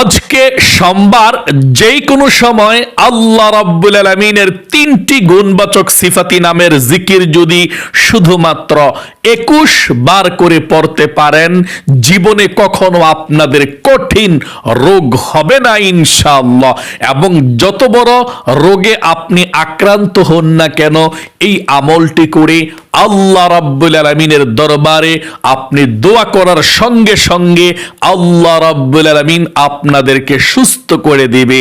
আজকে সোমবার যেই কোনো সময় আল্লাহ রাব্বুল আলমিনের তিনটি গুণবাচক সিফাতি নামের জিকির যদি শুধুমাত্র একুশ বার করে পড়তে পারেন, জীবনে কখনো আপনাদের কঠিন রোগ হবে না ইনশাআল্লাহ। এবং যত বড় রোগে আপনি আক্রান্ত হন না কেন, এই আমলটি করে আল্লাহ রাব্বুল আলমিনের দরবারে আপনি দোয়া করার সঙ্গে সঙ্গে আল্লাহ রাব্বুল আলমিন আপনাদেরকে সুস্থ করে দিবে,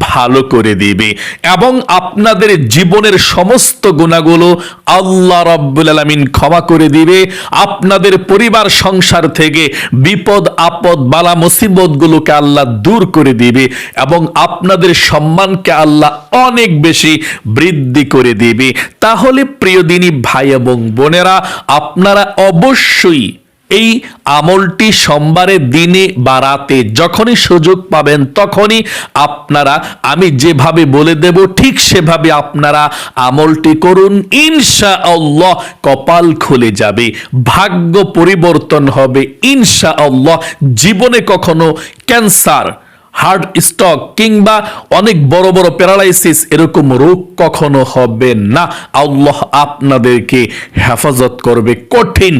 ভালো করে দিবে। এবং আপনাদের জীবনের সমস্ত গুণাগুলো আল্লাহ রাব্বুল আলমিন ক্ষমা করে দিবে। আপনাদের পরিবার, সংসার থেকে বিপদ, আপদ, বালা, মুসিবতগুলোকে আল্লাহ দূর করে দিবে এবং আপনাদের সম্মানকে আল্লাহ অনেক বেশি বৃদ্ধি করে দিবে। তাহলে প্রিয় দিনী ভাই এবং বোনেরা, আপনারা অবশ্যই এই আমলটি সোমবারের দিনে বা রাতে যখনই সুযোগ পাবেন তখনই আপনারা, আমি যেভাবে বলে দেব, ঠিক সেভাবে আপনারা আমলটি করুন। ইনশা আল্লাহ কপাল খুলে যাবে, ভাগ্য পরিবর্তন হবে। ইনশা আল্লাহ জীবনে কখনো ক্যান্সার হার্ট স্ট্রোক কিংবা অনেক বড় বড় প্যারালাইসিস এরকম রোগ কখনো হবে না। আল্লাহ আপনাদেরকে হেফাজত করবে কঠিন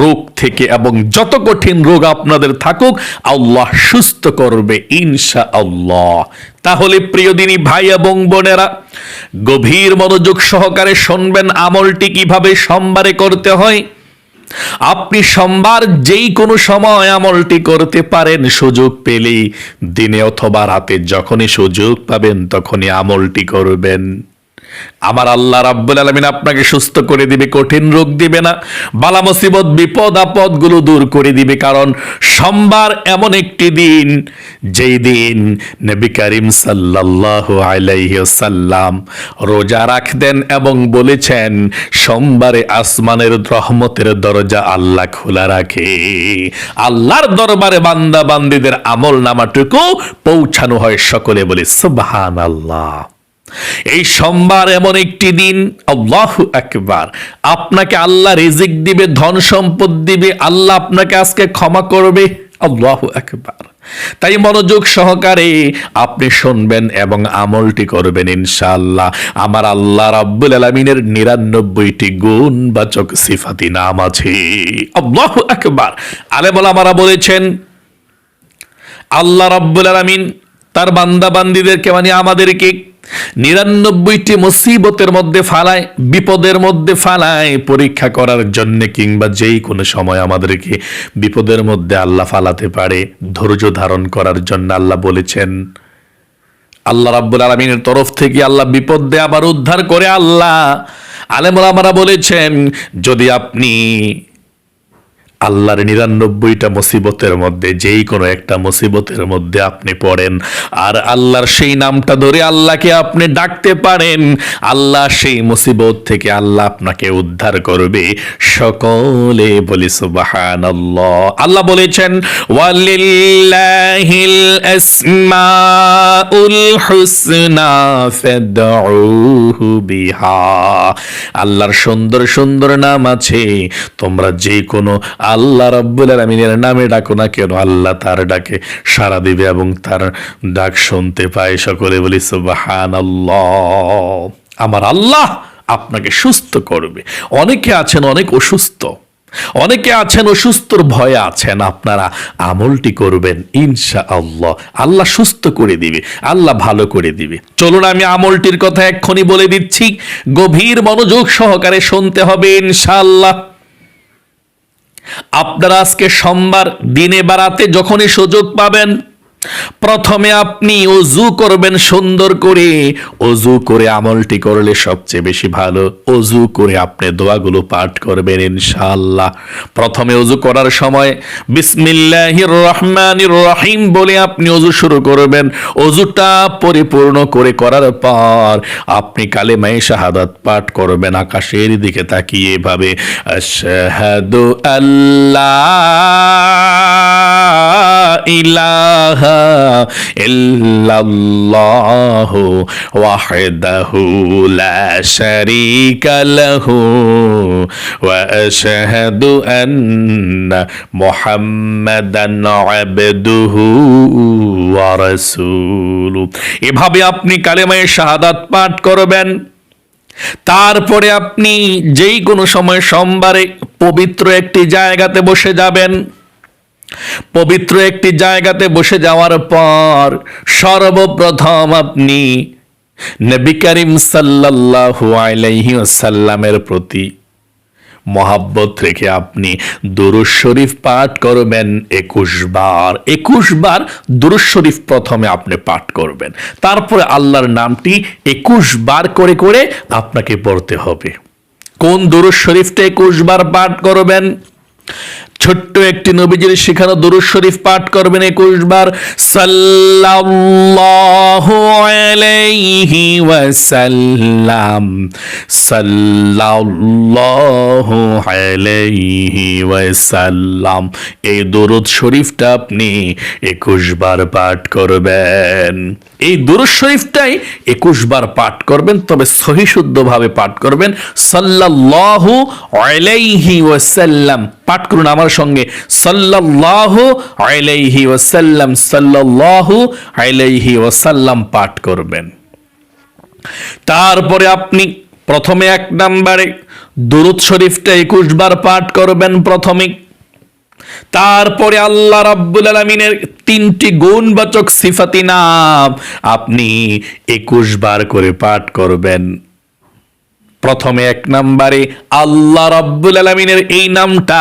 রোগ থেকে এবং যত কঠিন রোগ আপনাদের থাকুক, আল্লাহ সুস্থ করবে ইনশা আল্লাহ তাহলে প্রিয় দিনী ভাই এবং বোনেরা, গভীর মনোযোগ সহকারে শুনবেন আমলটি কীভাবে সোমবারে করতে হয়। আপনি সোমবার যেই কোনো সময় আমলটি করতে পারেন, সুযোগ পেলেই দিনে অথবা রাতে যখনই সুযোগ পাবেন তখনই আমলটি করবেন। আমার আল্লাহ রাব্বুল আলমিন আপনাকে সুস্থ করে দিবে, কঠিন রোগ দিবে না, বালা মুসিবত, বিপদ আপদগুলো দূর করে দিবে, কারণ সোমবার এমন একটি দিন, যেই দিন নবী করিম সাল্লাল্লাহু আলাইহি সাল্লাম রোজা রাখতেন এবং বলেছেন, সোমবারে আসমানের রহমতের দরজা আল্লাহ খোলা রাখে। আল্লাহর দরবারে বান্দা বান্দিদের আমল নামাটুকু পৌঁছানো হয় সকলে বলে সুবহান আল্লাহ এই সোমবার এমন একটি দিন, আল্লাহ একবার আপনাকে আল্লাহ রিজিক দিবে, ধন সম্পদ দিবে, আল্লাহ আপনাকে আজকে ক্ষমা করবে, আল্লাহ একবার তাই মনোযোগ সহকারে আপনি শুনবেন এবং আমলটি করবেন ইনশাআল্লাহ। আমার আল্লাহ রাব্বুল আলমিনের নিরানব্বইটি গুণবাচক সিফাতি নাম আছে, আল্লাহ একবার আলেমুল আমারা বলেছেন, আল্লাহ রাব্বুল আলামিন তার বান্দা বান্দিদেরকে মানে আমাদেরকে নিরানব্বইটি মুসিবতের মধ্যে ফালায়, বিপদের মধ্যে ফালায় পরীক্ষা করার জন্য কিংবা যেই কোনো সময় আমাদেরকে বিপদের মধ্যে আল্লাহ ফালাতে পারে, ধৈর্য ধারণ করার জন্য আল্লাহ বলেছেন, আল্লাহ রাব্বুল আলমিনের তরফ থেকে আল্লাহ বিপদ দিয়ে আবার উদ্ধার করে আল্লাহ। আলেমরা বলেছেন, যদি আপনি আল্লাহর নিরানব্বইটা মুসিবতের মধ্যে, যেই কোনো একটা মুসিবতের মধ্যে আপনি পড়েন। আর আল্লাহর সেই নামটা ধরে আল্লাহকে আপনি ডাকতে পারেন। আল্লাহ সেই মুসিবত থেকে আল্লাহ আপনাকে উদ্ধার করবে। সকলে বলি সুবাহান আল্লাহ বলেছেন আল্লাহর সুন্দর সুন্দর নাম আছে। তোমরা যে কোনো আল্লাহ রব্বুল আলমিনের নামে ডাকো না কেন? আল্লাহ তার ডাকে সারা দিবে এবং তার ডাক শুনতে পায়। সকলে বলি সুবাহান আমার আল্লাহ আপনাকে সুস্থ করবে। অনেকে আছেন অনেক অসুস্থ। অনেকে আছেন অসুস্থর ভয়ে আছেন। আপনারা আমলটি করবেন ইনশা আল্লাহ আল্লাহ সুস্থ করে দিবে, আল্লাহ ভালো করে দিবে। চলুন, আমি আমলটির কথা এক্ষুনি বলে দিচ্ছি। গভীর মনোযোগ সহকারে শুনতে হবে, ইনশাআল্লাহ। আপনারা আজকে সোমবার দিনে বাড়াতে যখনই সুযোগ পাবেন প্রথমে আপনি অজু করবেন সুন্দর করে। অজু করে আমলটি করলে সবচেয়ে বেশি ভালো। অজু করে আপনি দোয়াগুলো পাঠ করবেন ইনশাআল্লাহ। প্রথমে অজু করার সময় বিসমিল্লাহির রহমানির রহিম বলে আপনি অজু শুরু করবেন। অজুটা পরিপূর্ণ করে করার পর আপনি কালে কালেমায়ে শাহাদাত পাঠ করবেন। আকাশের দিকে তাকিয়ে এভাবে, আশহাদু আল্লাহ। লা এভাবে আপনি কালেমায়ে শাহাদাত পাঠ করবেন। তারপরে আপনি যেই কোনো সময় সোমবারে পবিত্র একটি জায়গাতে বসে যাবেন। পবিত্র একটি জায়গাতে বসে যাওয়ার পর সর্বপ্রথম আপনি নবী করিম সাল্লাল্লাহু আলাইহি ওয়াসাল্লামের প্রতি মহাব্বত রেখে আপনি দুরুজ শরীফ পাঠ করবেন একুশ বার। একুশ বার দুরুজ শরীফ প্রথমে আপনি পাঠ করবেন। তারপরে আল্লাহর নামটি একুশ বার করে করে আপনাকে পড়তে হবে। কোন দুরুজ শরীফটা একুশ বার পাঠ করবেন? ছোট্ট একটি নবীজির শেখানো দরুদ শরীফ পাঠ করবেন একুশ বার। সাল্লাল্লাহু আলাইহি ওয়াসাল্লাম। সাল্লাল্লাহু আলাইহি ওয়াসাল্লাম। এই দুরুদ শরীফটা আপনি একুশ বার পাঠ করবেন। এই দুরুদ শরীফটাই একুশ বার পাঠ করবেন, তবে সহি শুদ্ধভাবে পাঠ করবেন। সাল্লাল্লাহু আলাইহি ওয়াসাল্লাম। পাঠ করুন আমার সঙ্গে। সাল্লাল্লাহু আলাইহি ওয়াসাল্লাম, সাল্লাল্লাহু আলাইহি ওয়াসাল্লাম পাঠ করবেন। তারপরে আপনি প্রথমে এক নম্বরে দুরুদ শরীফটা একুশ বার পাঠ করবেন প্রথমে। তারপরে আল্লাহ রাব্বুল আলমিনের তিনটি গুণবাচক সিফাতি নাম আপনি একুশ বার করে পাঠ করবেন। প্রথমে এক নম্বরে, আল্লাহ রাব্বুল আলমিনের এই নামটা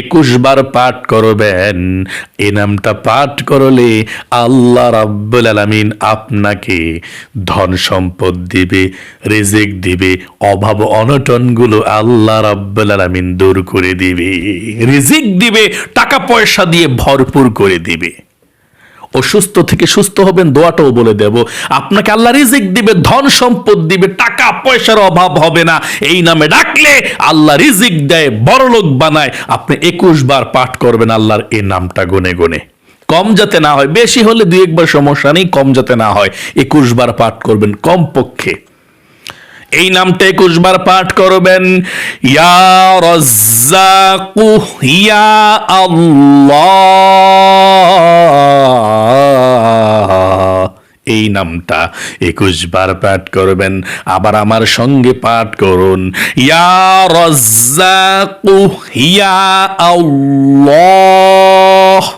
একুশ বার পাঠ করবেন। এই নামটা পাঠ করলে আল্লাহ রাব্বুল আলমিন আপনাকে ধন সম্পদ দিবে, রিজিক দিবে, অভাব অনটনগুলো আল্লাহ রাব্বুল আলমিন দূর করে দিবে। রিজিক দিবে, টাকা পয়সা দিয়ে ভরপুর করে দিবে। অসুস্থ থেকে সুস্থ হবেন দোয়াটাও বলে দেব। আপনাকে আল্লাহ রিজিক দিবে, ধন সম্পদ দিবে, টাকা পয়সার অভাব হবে না। এই নামে ডাকলে আল্লাহ রিজিক দেয় বড় লোক বানায়। আপনি একুশ বার পাঠ করবেন আল্লাহর এই নামটা গুনে গুনে। কম যাতে না হয়, বেশি হলে দু একবার সমস্যা নেই, কম যাতে না হয়, একুশ বার পাঠ করবেন কম পক্ষে এই নামটা একুশ বার পাঠ করবেন। এই নামটা একুশ বার পাঠ করবেন। আবার আমার সঙ্গে পাঠ করুন। ইয়া রজ্জাকু, ইয়া আল্লাহ।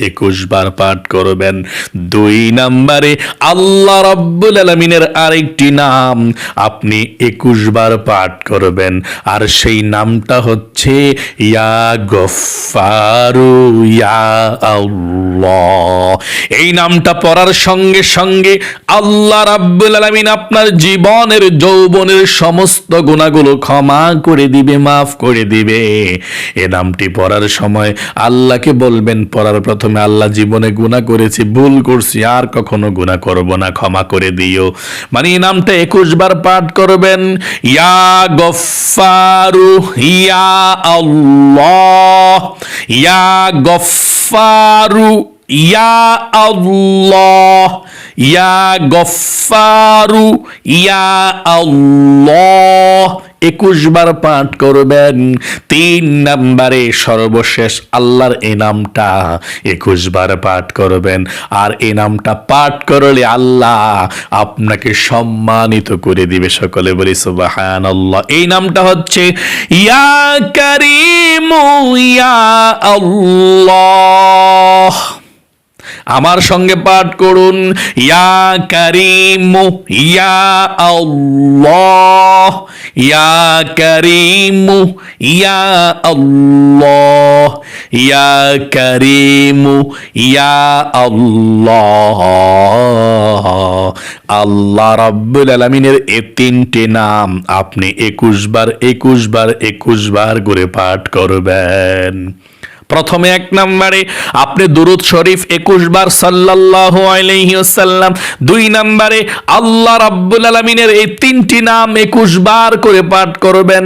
একুশ বার পাঠ করবেন। দুই নাম্বারে আল্লাহ রব্বুল আলমিনের আরেকটি নাম আপনি একুশ বার পাঠ করবেন। আর সেই নামটা হচ্ছে, ইয়া গফারু ইয়া আল্লাহ। এই নামটা পড়ার সঙ্গে সঙ্গে আল্লাহ রাব্বুল আলমিন আপনার জীবনের, যৌবনের সমস্ত গুণাগুলো ক্ষমা করে দিবে, মাফ করে দিবে। এ নামটি পড়ার সময় আল্লাহকে বলবেন, পড়ার প্রথমে আল্লাহ জীবনে গুণা করেছি, ভুল করছি, আর কখনো গুণা করব না, ক্ষমা করে দিও। মানে এই নামটা একুশ বার পাঠ করবেন, ইয়া গফারু ইয়া আল্লাহ, ইয়া গফারু ইয়া আল্লাহ, ইয়া গফারু ইয়া আল্লাহ একুশ বার পাঠ করবেন, তিন নাম্বারে সর্বশেষ আল্লাহর এই নামটা একুশ বার পাঠ করবেন। আর এই নামটা পাঠ করলে আল্লাহ আপনাকে সম্মানিত করে দিবে সকলে বলি সুবাহান আল্লাহ এই নামটা হচ্ছে, ইয়া কারিমু ইয়া আল্লাহ। আমার সঙ্গে পাঠ করুন। ইয়া কারিমু, ইয়া আল্লাহ। ইয়া কারিমু, ইয়া আল্লাহ। ইয়া কারিমু, ইয়া আল্লাহ। আল্লাহ রাব্বুল আলমিনের এ তিনটে নাম আপনি একুশ বার একুশ বার একুশ বার করে পাঠ করবেন। প্রথমে এক নম্বরে, আপনি দুরুদ শরীফ একুশ বার সাল্লাল্লাহু আলাইহি ওয়াসাল্লাম। দুই নম্বরে, আল্লাহ রাব্বুল আলামিনের এই তিনটি নাম একুশ বার করে পাঠ করবেন।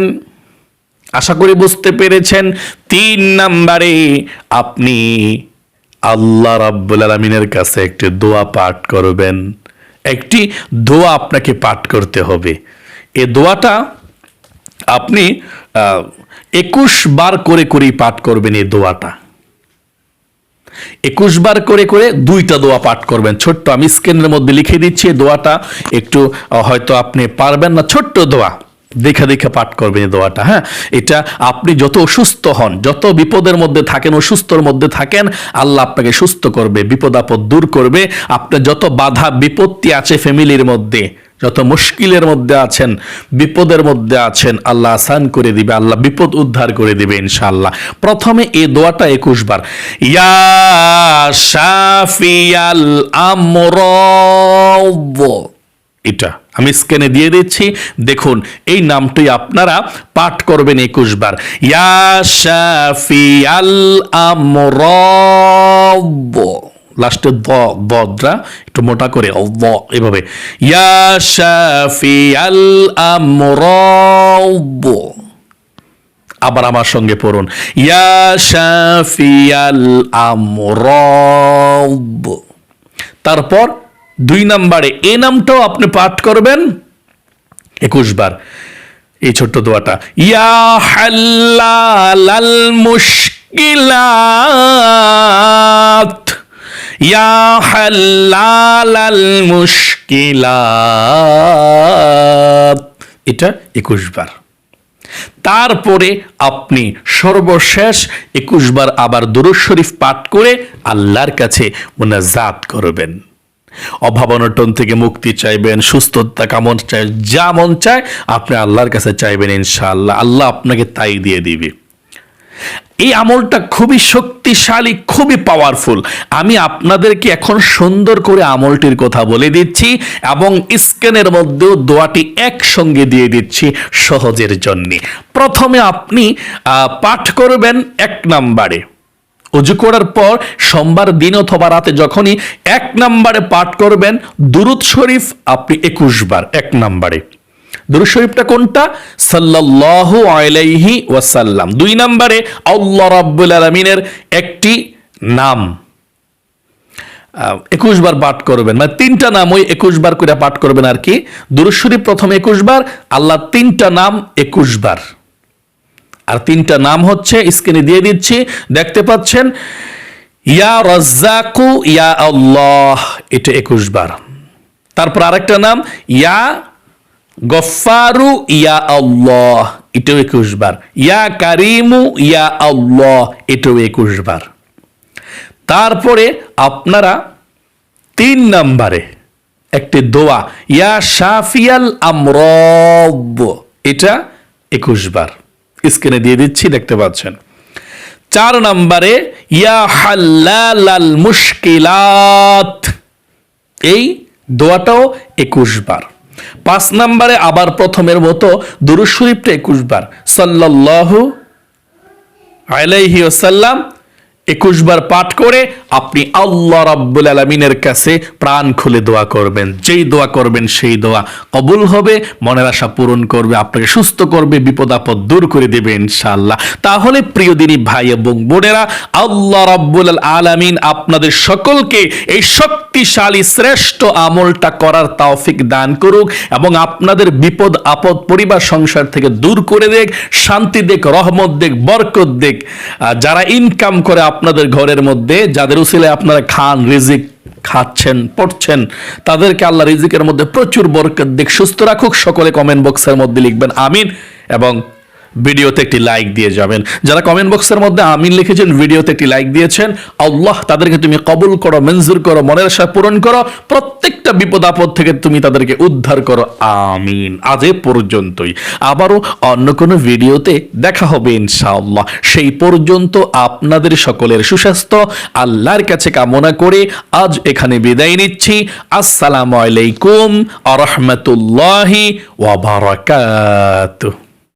আশা করি বুঝতে পেরেছেন, তিন নম্বরে আপনি আল্লাহ রাব্বুল আলামিনের কাছে একটি দোয়া পাঠ করবেন। একটি দোয়া আপনাকে পাঠ করতে হবে। এ দোয়াটা আপনি একুশ বার করে করেই পাঠ করবেন এই দোয়াটা। একুশ বার করে করে দুইটা দোয়া পাঠ করবেন। ছোট্ট, আমি স্ক্রিনের মধ্যে লিখে দিচ্ছি দোয়াটা। একটু হয়তো আপনি পারবেন না, ছোট্ট দোয়া। দেখে দেখে পাঠ করবেন এই দোয়াটা হ্যাঁ? এটা আপনি যত অসুস্থ হন, যত বিপদের মধ্যে থাকেন, অসুস্থর মধ্যে থাকেন, আল্লাহ আপনাকে সুস্থ করবে, বিপদ আপদ দূর করবে। আপনার যত বাধা, বিপত্তি আছে ফ্যামিলির মধ্যে যত মুশকিলের মধ্যে আছেন, বিপদের মধ্যে আছেন, আল্লাহ আসান করে দিবে, আল্লাহ বিপদ উদ্ধার করে দিবে ইনশাআল্লাহ। প্রথমে এই দোয়াটা একুশ বার। ইয়া শাফিয়াল আমরব এটা আমি স্ক্যানে দিয়ে দিচ্ছি। দেখুন, এই নামটি আপনারা পাঠ করবেন একুশ বার। ইয়া শাফিয়াল আমরব লাস্টে দ, দদরা, একটু মোটা করে দ, এভাবে। ইয়া শাফিয়াল আমরব আবার আমার সঙ্গে পড়ুন। ইয়া শাফিয়াল আমরব তারপর দুই নাম্বারে, এ নামটাও আপনি পাঠ করবেন। একুশ বার। এই ছোট্ট দোয়াটা। ইয়া হাল্লাল মুশকিলাত। এটা একুশ বার। তারপরে আপনি সর্বশেষ একুশ বার আবার দুরুদ শরীফ পাঠ করে আল্লাহর কাছে মোনাজাত করবেন। অভাব অনটন থেকে মুক্তি চাইবেন, সুস্থতা কামন চাই, যা মন চায় আপনি আল্লাহর কাছে চাইবেন ইনশাআল্লাহ। আল্লাহ আপনাকে তাই দিয়ে দিবে। এই আমলটা খুবই শক্তিশালী, খুবই পাওয়ারফুল আমি আপনাদেরকে এখন সুন্দর করে আমলটির কথা বলে দিচ্ছি এবং স্ক্যানের মধ্যেও দোয়াটি একসঙ্গে দিয়ে দিচ্ছি সহজের জন্যে। প্রথমে আপনি পাঠ করবেন এক নাম্বারে। অজু করার পর সোমবার দিন অথবা রাতে যখনই এক নাম্বারে পাঠ করবেন, দুরুদ শরীফ আপনি একুশ বার এক নাম্বারে। দুরুদ শরীফটা কোনটা? সাল্লাল্লাহু আলাইহি ওয়াসাল্লাম। দুই নাম্বারে আল্লাহ রাব্বুল আলামিনের একটি নাম। একুশ বার পাঠ করবেন। মানে তিনটা নাম ওই একুশ বার করে পাঠ করবেন আর কি। দুরুদ শরীফ প্রথম একুশ বার, আল্লাহ তিনটা নাম একুশ বার। আর তিনটা নাম হচ্ছে, স্ক্রিনে দিয়ে দিচ্ছি, দেখতে পাচ্ছেন, ইয়া রাজ্জাকু, ইয়া আল্লাহ, এটা একুশ বার। তারপর আরেকটা নাম, ইয়া গফারু ইয়া আল্লাহ, এটাও একুশ বার। ইয়া কারিমু ইয়া আল্লাহ, এটাও একুশ বার। তারপরে আপনারা তিন নাম্বারে একটি দোয়া, ইয়া শাফিয়াল আমরব এটা একুশ বার। স্ক্রিনে দিয়ে দিচ্ছি, দেখতে পাচ্ছেন। চার নাম্বারে, ইয়া হাল্লাল মুশকিলাত, এই দোয়াটাও একুশ বার। পাঁচ নম্বরে আবার প্রথমের মতো দুরুশরীফটা একুশ বার সাল্লাহ আলাইহি ওসাল্লাম একুশ বার পাঠ করে আপনি আল্লাহ রাব্বুল আলমিনের কাছে প্রাণ খুলে দোয়া করবেন। যেই দোয়া করবেন সেই দোয়া কবুল হবে, মনের আশা পূরণ করবে, আপনাকে সুস্থ করবে, বিপদ আপদ দূর করে দেবে ইনশাআল্লাহ। তাহলে প্রিয় দিনী ভাই এবং বোনেরা, আল্লাহ রাব্বুল আলামিন আপনাদের সকলকে এই শক্তিশালী, শ্রেষ্ঠ আমলটা করার তাওফিক দান করুক এবং আপনাদের বিপদ আপদ, পরিবার, সংসার থেকে দূর করে দেখ, শান্তি দেখ, রহমত দেখ, বরকত দেখ। যারা ইনকাম করে আপনাদের ঘরের মধ্যে, যাদের উসিলে আপনারা খান, রিজিক খাচ্ছেন, পড়ছেন, তাদেরকে আল্লাহ রিজিকের মধ্যে প্রচুর বরকত দিক। সুস্থ রাখুক, সকলে কমেন্ট বক্সের মধ্যে লিখবেন, আমিন। এবং ভিডিওতে একটি লাইক দিয়ে যাবেন। যারা কমেন্ট বক্সের মধ্যে আমিন লিখেছেন, ভিডিওতে একটি লাইক দিয়েছেন, আল্লাহ তাদেরকে তুমি কবুল করো, মঞ্জুর করো, মনের আশা পূরণ করো, প্রত্যেকটা বিপদ আপদ থেকে তুমি তাদেরকে উদ্ধার করো। আমিন। আজ পর্যন্তই। আবারও অন্য কোনো ভিডিওতে দেখা হবে ইনশাআল্লাহ। সেই পর্যন্ত আপনাদের সকলের সুস্বাস্থ্য, আল্লাহর কাছে কামনা করে আজ এখানে বিদায় নিচ্ছি। আসসালামু আলাইকুম আ রহমতুল্লাহি ওয়া বারাকাতুহু